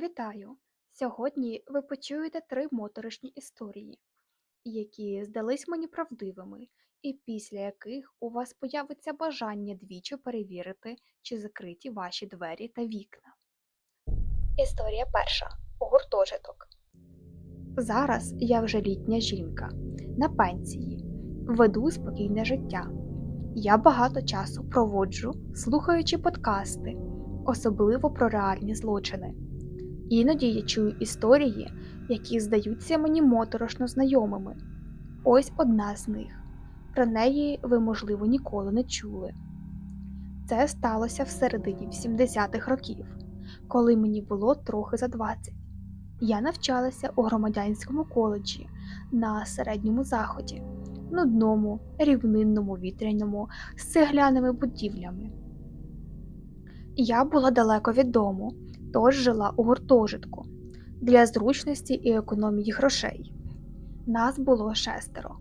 Вітаю! Сьогодні ви почуєте три моторошні історії, які здались мені правдивими, і після яких у вас появиться бажання двічі перевірити, чи закриті ваші двері та вікна. Історія перша. Гуртожиток. Зараз я вже літня жінка на пенсії, веду спокійне життя. Я багато часу проводжу, слухаючи подкасти, особливо про реальні злочини. Іноді я чую історії, які здаються мені моторошно знайомими. Ось одна з них. Про неї ви, можливо, ніколи не чули. Це сталося в середині 70-х років, коли мені було трохи за 20. Я навчалася у громадянському коледжі на середньому заході, нудному, рівнинному, вітряному, з цегляними будівлями. Я була далеко від дому, тож жила у гуртожитку для зручності і економії грошей. Нас було шестеро.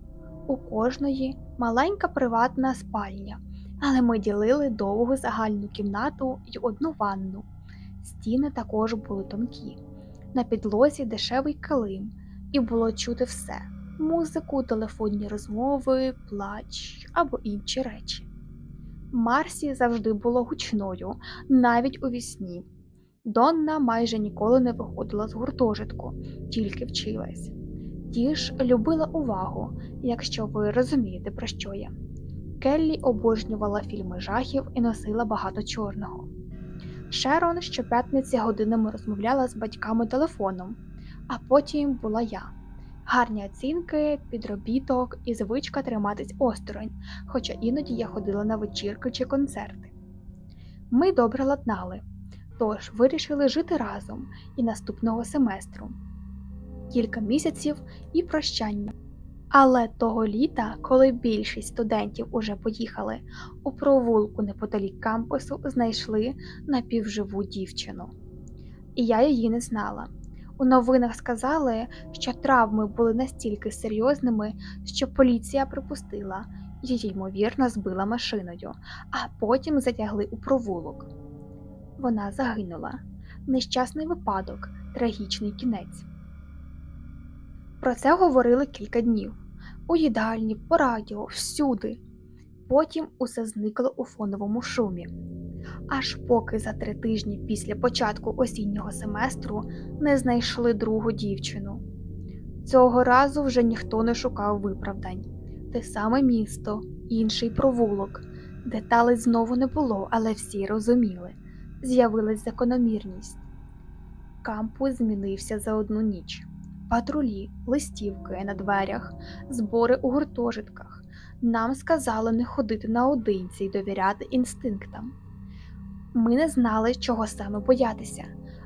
У кожної маленька приватна спальня, але ми ділили довгу загальну кімнату й одну ванну. Стіни також були тонкі, на підлозі дешевий килим, і було чути все музику, телефонні розмови, плач або інші речі. Марсі завжди було гучною, навіть у вісні. Донна майже ніколи не виходила з гуртожитку, тільки вчилась. Ті ж любила увагу, якщо ви розумієте, про що я. Келлі обожнювала фільми жахів і носила багато чорного. Шерон щоп'ятниці годинами розмовляла з батьками телефоном, а потім була я. Гарні оцінки, підробіток і звичка триматись осторонь, хоча іноді я ходила на вечірки чи концерти. Ми добре ладнали, тож вирішили жити разом і наступного семестру. Кілька місяців і прощання. Але того літа, коли більшість студентів уже поїхали, у провулку неподалік кампусу знайшли напівживу дівчину. І я її не знала. У новинах сказали, що травми були настільки серйозними, що поліція припустила, її ймовірно збила машиною, а потім затягли у провулок. Вона загинула. Нещасний випадок, трагічний кінець. Про це говорили кілька днів у їдальні, по радіо, всюди. Потім усе зникло у фоновому шумі. Аж поки за три тижні після початку осіннього семестру не знайшли другу дівчину. Цього разу вже ніхто не шукав виправдань те саме місто, інший провулок. Деталей знову не було, але всі розуміли з'явилась закономірність. Кампус змінився за одну ніч. Патрулі, листівки на дверях, збори у гуртожитках. Нам сказали не ходити наодинці й довіряти інстинктам. Ми не знали, чого саме боятися,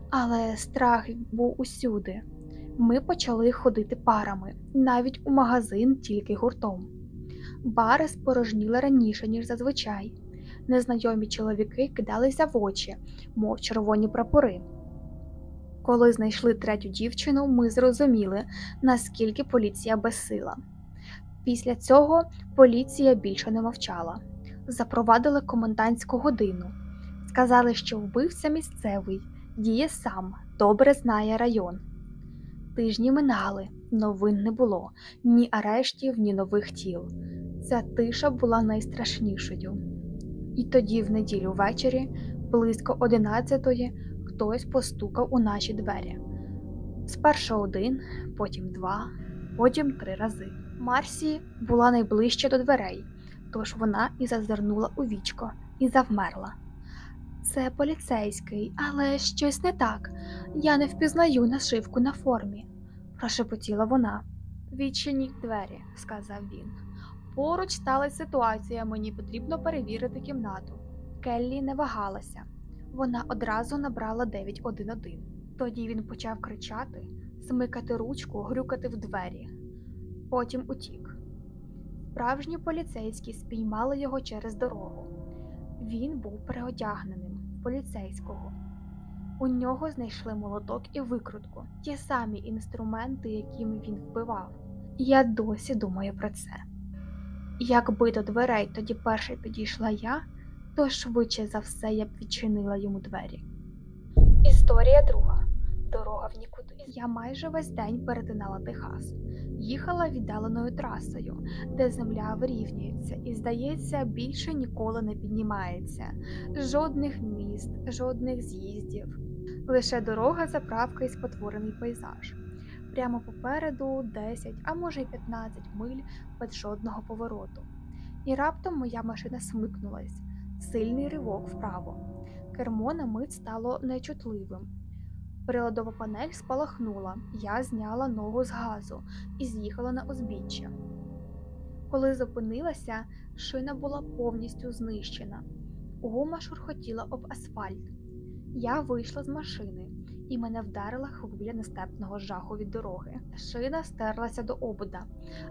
але страх був усюди. Ми почали ходити парами, навіть у магазин тільки гуртом. Бари спорожніли раніше, ніж зазвичай. Незнайомі чоловіки кидалися в очі, мов червоні прапори. Коли знайшли третю дівчину, ми зрозуміли, наскільки поліція безсила. Після цього поліція більше не мовчала, запровадили комендантську годину, сказали, що вбивця місцевий, діє сам, добре знає район. Тижні минали, новин не було, ні арештів, ні нових тіл. Ця тиша була найстрашнішою. І тоді, в неділю ввечері, близько одинадцятої, хтось постукав у наші двері. Спершу один, потім два, потім три рази. Марсі була найближче до дверей, тож вона і зазирнула у вічко і завмерла. Це поліцейський, але щось не так. Я не впізнаю нашивку на формі, прошепотіла вона. Відчиніть двері, сказав він. Поруч сталася ситуація, мені потрібно перевірити кімнату. Келлі не вагалася. Вона одразу набрала 911. Тоді він почав кричати, смикати ручку, грюкати в двері. Потім утік. Справжні поліцейські спіймали його через дорогу. Він був переодягненим поліцейського. У нього знайшли молоток і викрутку, ті самі інструменти, якими він вбивав. Я досі думаю про це. Якби до дверей тоді перший підійшла я, то швидше за все я б відчинила йому двері. Історія друга. дорога в нікуди. Я майже весь день перетинала Техас. Їхала віддаленою трасою, де земля вирівнюється і, здається, більше ніколи не піднімається. Жодних міст, жодних з'їздів. Лише дорога, заправка і спотворений пейзаж. Прямо попереду 10, а може й 15 миль без жодного повороту. І раптом моя машина смикнулась, сильний ривок вправо. Кермо на мить стало нечутливим. Приладова панель спалахнула, я зняла ногу з газу і з'їхала на узбіччя. Коли зупинилася, шина була повністю знищена. Гума шурхотіла об асфальт. Я вийшла з машини, і мене вдарила хвиля нестепного жаху від дороги. Шина стерлася до обода,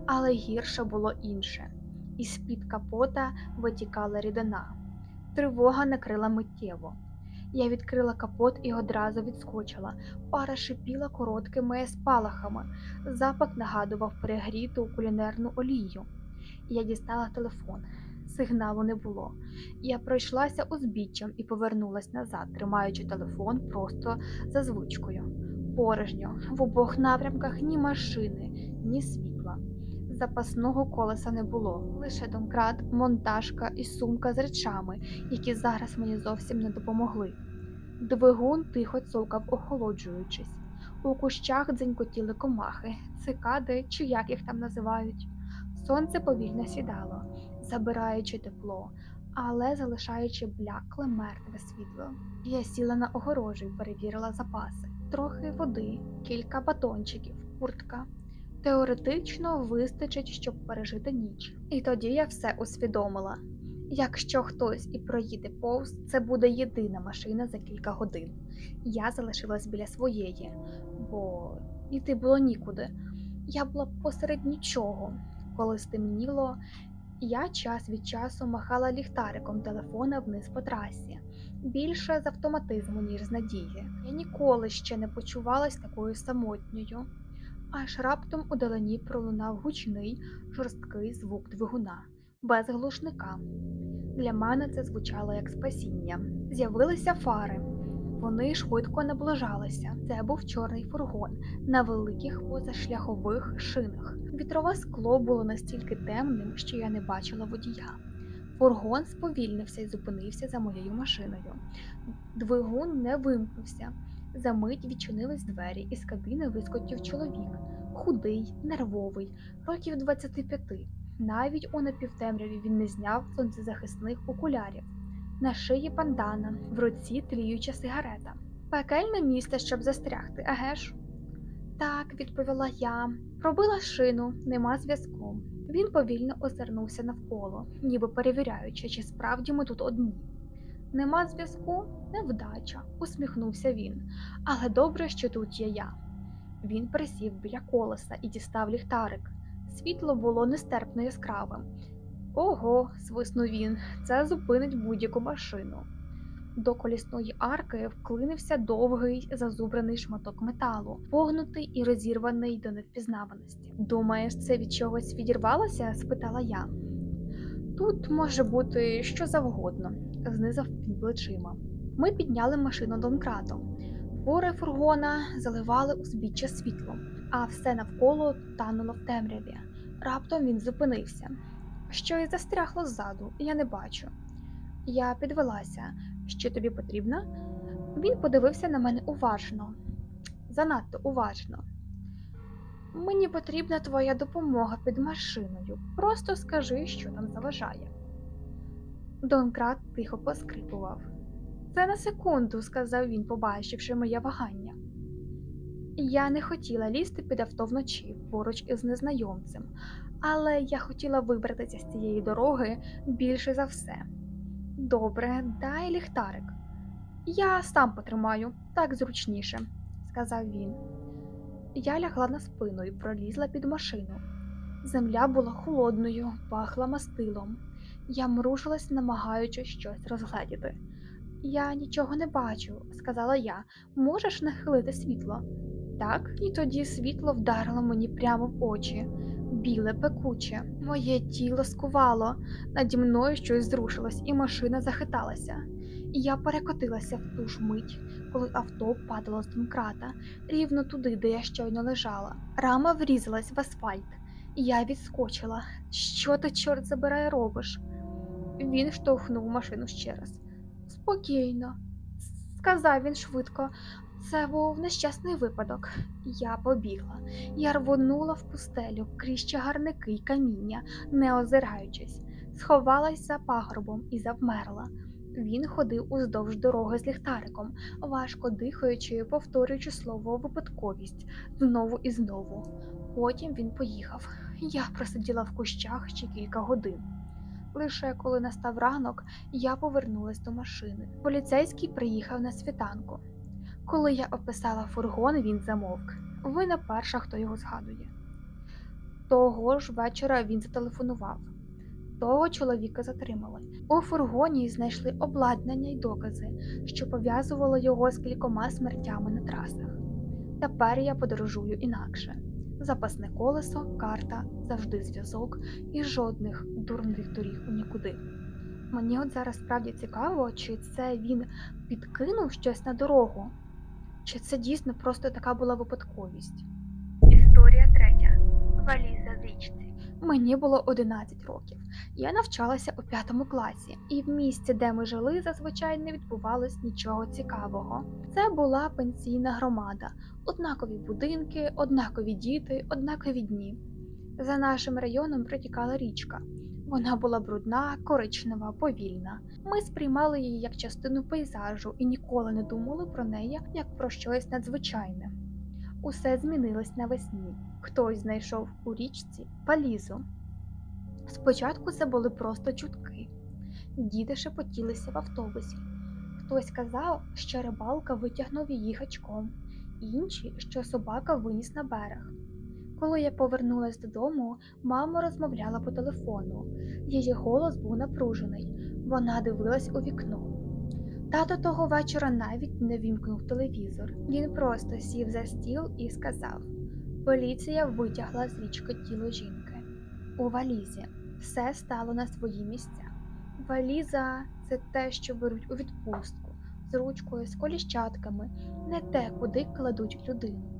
але гірше було інше. Із під капота витікала рідина. Тривога накрила миттєво. Я відкрила капот і одразу відскочила. Пара шипіла короткими спалахами. Запах нагадував перегріту кулінарну олію. Я дістала телефон. Сигналу не було. Я пройшлася узбіччям і повернулась назад, тримаючи телефон просто за звичкою. Порожньо, в обох напрямках ні машини, ні світла. Запасного колеса не було, лише домкрат, монтажка і сумка з речами, які зараз мені зовсім не допомогли. Двигун тихо цокав, охолоджуючись. У кущах дзенькотіли комахи, цикади чи як їх там називають. Сонце повільно сідало, забираючи тепло, але залишаючи блякле мертве світло. Я сіла на огорожу і перевірила запаси. Трохи води, кілька батончиків, куртка. Теоретично вистачить, щоб пережити ніч. І тоді я все усвідомила. Якщо хтось і проїде повз, це буде єдина машина за кілька годин. Я залишилась біля своєї, бо йти було нікуди. Я була посеред нічого. Коли стемніло, я час від часу махала ліхтариком телефона вниз по трасі. Більше з автоматизму, ніж з надії. Я ніколи ще не почувалась такою самотньою. Аж раптом у далині пролунав гучний, жорсткий звук двигуна, без глушника. Для мене це звучало як спасіння. З'явилися фари. Вони швидко наближалися. Це був чорний фургон на великих позашляхових шинах. Вітрове скло було настільки темним, що я не бачила водія. Фургон сповільнився і зупинився за моєю машиною. Двигун не вимкнувся. За мить відчинились двері, і з кабіни вискочив чоловік. Худий, нервовий, років 25. Навіть у напівтемряві він не зняв сонцезахисних окулярів. На шиї пандана, в руці тліюча сигарета. Пекельне місце, щоб застрягти, еге ж? Так, відповіла я. Пробила шину, нема зв'язку. Він повільно озирнувся навколо, ніби перевіряючи, чи справді ми тут одні. Нема зв'язку, невдача, усміхнувся він. Але добре, що тут є я. Він присів біля колеса і дістав ліхтарик. Світло було нестерпно яскравим. Ого, свиснув він, це зупинить будь-яку машину. До колісної арки вклинився довгий зазубраний шматок металу, погнутий і розірваний до невпізнаваності. Думаєш, це від чогось відірвалося? спитала я. Тут може бути що завгодно, знизав він плечима. Ми підняли машину домкратом. Фори фургона заливали узбіччя світлом, а все навколо тануло в темряві. Раптом він зупинився. Щось застрягло ззаду, я не бачу. Я підвелася. Що тобі потрібно? Він подивився на мене уважно, занадто уважно. Мені потрібна твоя допомога під машиною. Просто скажи, що там заважає. Донкрат тихо поскрипував. Це на секунду, сказав він, побачивши моє вагання. Я не хотіла лізти під авто вночі поруч із незнайомцем, але я хотіла вибратися з цієї дороги більше за все. Добре, дай ліхтарик. Я сам потримаю, так зручніше, сказав він. Я лягла на спину і пролізла під машину. Земля була холодною, пахла мастилом. Я мрушилась, намагаючись щось розгледіти. Я нічого не бачу, сказала я. Можеш нахилити світло? Так, і тоді світло вдарило мені прямо в очі, біле, пекуче. Моє тіло скувало, наді мною щось зрушилось, і машина захиталася. Я перекотилася в ту ж мить, коли авто падало з домкрата, рівно туди, де я щойно лежала. Рама врізалась в асфальт. Я відскочила. Що ти, чорт забирай, робиш? Він штовхнув машину ще раз. Спокійно, сказав він швидко. Це був нещасний випадок. Я побігла. Я рвонула в пустелю крізь чагарники й каміння, не озираючись, сховалась за пагорбом і завмерла. Він ходив уздовж дороги з ліхтариком, важко дихаючи, повторюючи слово випадковість знову і знову. Потім він поїхав. Я просиділа в кущах ще кілька годин. Лише коли настав ранок, я повернулась до машини. Поліцейський приїхав на світанку. Коли я описала фургон, він замовк. Ви не перша, хто його згадує. Того ж вечора він зателефонував. Того чоловіка затримали. У фургоні знайшли обладнання й докази, що пов'язувало його з кількома смертями на трасах. Тепер я подорожую інакше. Запасне колесо, карта, завжди зв'язок і жодних дурних доріг у нікуди. Мені от зараз справді цікаво, чи це він підкинув щось на дорогу, чи це дійсно просто така була випадковість. Історія третя. Валіза в річці. Мені було 11 років. Я навчалася у п'ятому класі, і в місті, де ми жили, зазвичай не відбувалось нічого цікавого. Це була пенсійна громада, однакові будинки, однакові діти, однакові дні. За нашим районом протікала річка. Вона була брудна, коричнева, повільна. Ми сприймали її як частину пейзажу і ніколи не думали про неї як про щось надзвичайне. Усе змінилось навесні. Хтось знайшов у річці палізу. Спочатку це були просто чутки. Діти шепотілися в автобусі. Хтось казав, що рибалка витягнув її гачком, інші, що собака виніс на берег. Коли я повернулась додому, мама розмовляла по телефону. Її голос був напружений. Вона дивилась у вікно. Тато того вечора навіть не вімкнув телевізор. Він просто сів за стіл і сказав: Поліція витягла з річки тіло жінки. У валізі все стало на свої місця. Валіза це те, що беруть у відпустку, з ручкою, з коліщатками, не те, куди кладуть людину.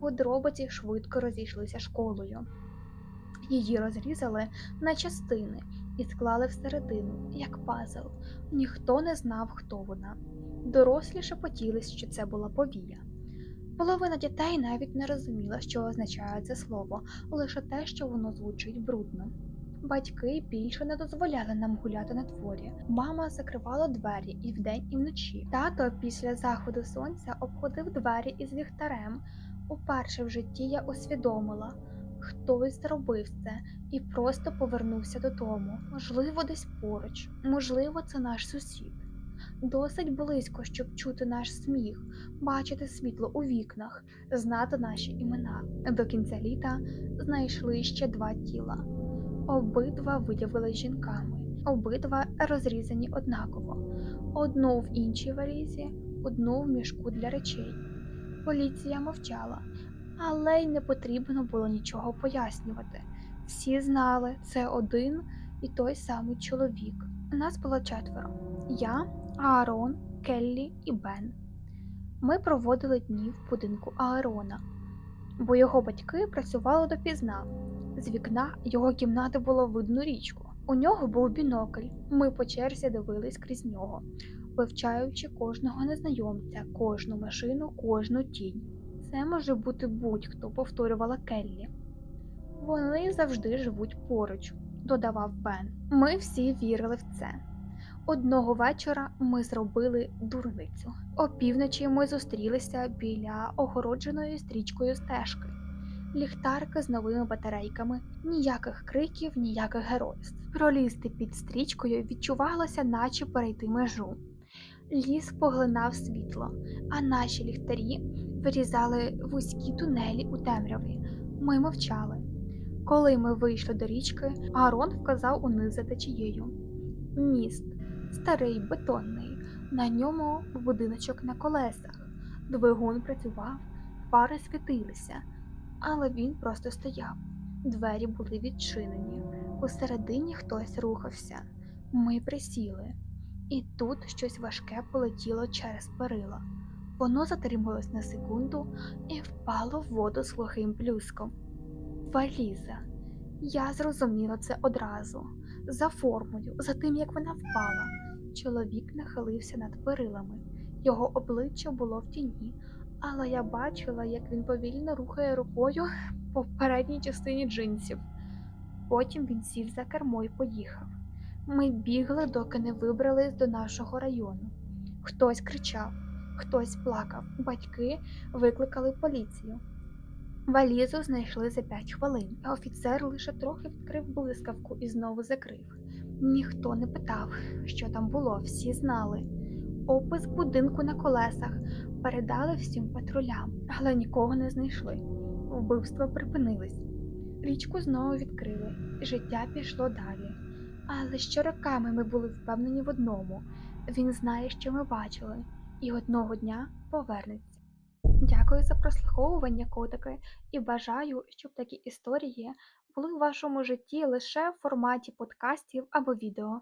Подробиці швидко розійшлися школою. Її розрізали на частини і склали всередину, як пазл. Ніхто не знав, хто вона. Дорослі шепотілись, що це була повія. Половина дітей навіть не розуміла, що означає це слово, лише те, що воно звучить брудно. Батьки більше не дозволяли нам гуляти на дворі. Мама закривала двері і вдень, і вночі. Тато після заходу сонця обходив двері із ліхтарем. Уперше в житті я усвідомила, хтось зробив це і просто повернувся додому. Можливо, десь поруч, можливо, це наш сусід. Досить близько, щоб чути наш сміх, бачити світло у вікнах, знати наші імена. До кінця літа знайшли ще два тіла. Обидва виявилися жінками, обидва розрізані однаково, одну в іншій валізі, одну в мішку для речей. Поліція мовчала, але й не потрібно було нічого пояснювати. Всі знали, це один і той самий чоловік. Нас було четверо: я, Аарон, Келлі і Бен. Ми проводили дні в будинку Аарона, бо його батьки працювали допізна. З вікна його кімнати було видно річку. У нього був бінокль. Ми по черзі дивились крізь нього, вивчаючи кожного незнайомця, кожну машину, кожну тінь. Це може бути будь-хто, повторювала Келлі. Вони завжди живуть поруч, додавав Бен. Ми всі вірили в це. Одного вечора ми зробили дурницю. Опівночі ми зустрілися біля огородженої стрічкою стежки. Ліхтарки з новими батарейками, ніяких криків, ніяких геройств. Пролізти під стрічкою відчувалося, наче перейти межу. Ліс поглинав світло, а наші ліхтарі вирізали вузькі тунелі у темряві. Ми мовчали. Коли ми вийшли до річки, Аарон вказав униз за течією. Міст, старий, бетонний, на ньому будиночок на колесах. Двигун працював, фари світилися, але він просто стояв. Двері були відчинені. Усередині хтось рухався. Ми присіли. І тут щось важке полетіло через перила. Воно затрималось на секунду і впало в воду з глухим плюском. Валіза. Я зрозуміла це одразу. За формою, за тим, як вона впала. Чоловік нахилився над перилами. Його обличчя було в тіні, але я бачила, як він повільно рухає рукою по передній частині джинсів. Потім він сів за кермо і поїхав. Ми бігли, доки не вибрались до нашого району. Хтось кричав, хтось плакав. Батьки викликали поліцію. Валізу знайшли за п'ять хвилин, а офіцер лише трохи відкрив блискавку і знову закрив. Ніхто не питав, що там було, всі знали. Опис будинку на колесах передали всім патрулям, але нікого не знайшли. Вбивства припинились. Річку знову відкрили, життя пішло далі. Але ще роками ми були впевнені в одному: він знає, що ми бачили, і одного дня повернеться. Дякую за прослуховування, котики, і бажаю, щоб такі історії були в вашому житті лише в форматі подкастів або відео.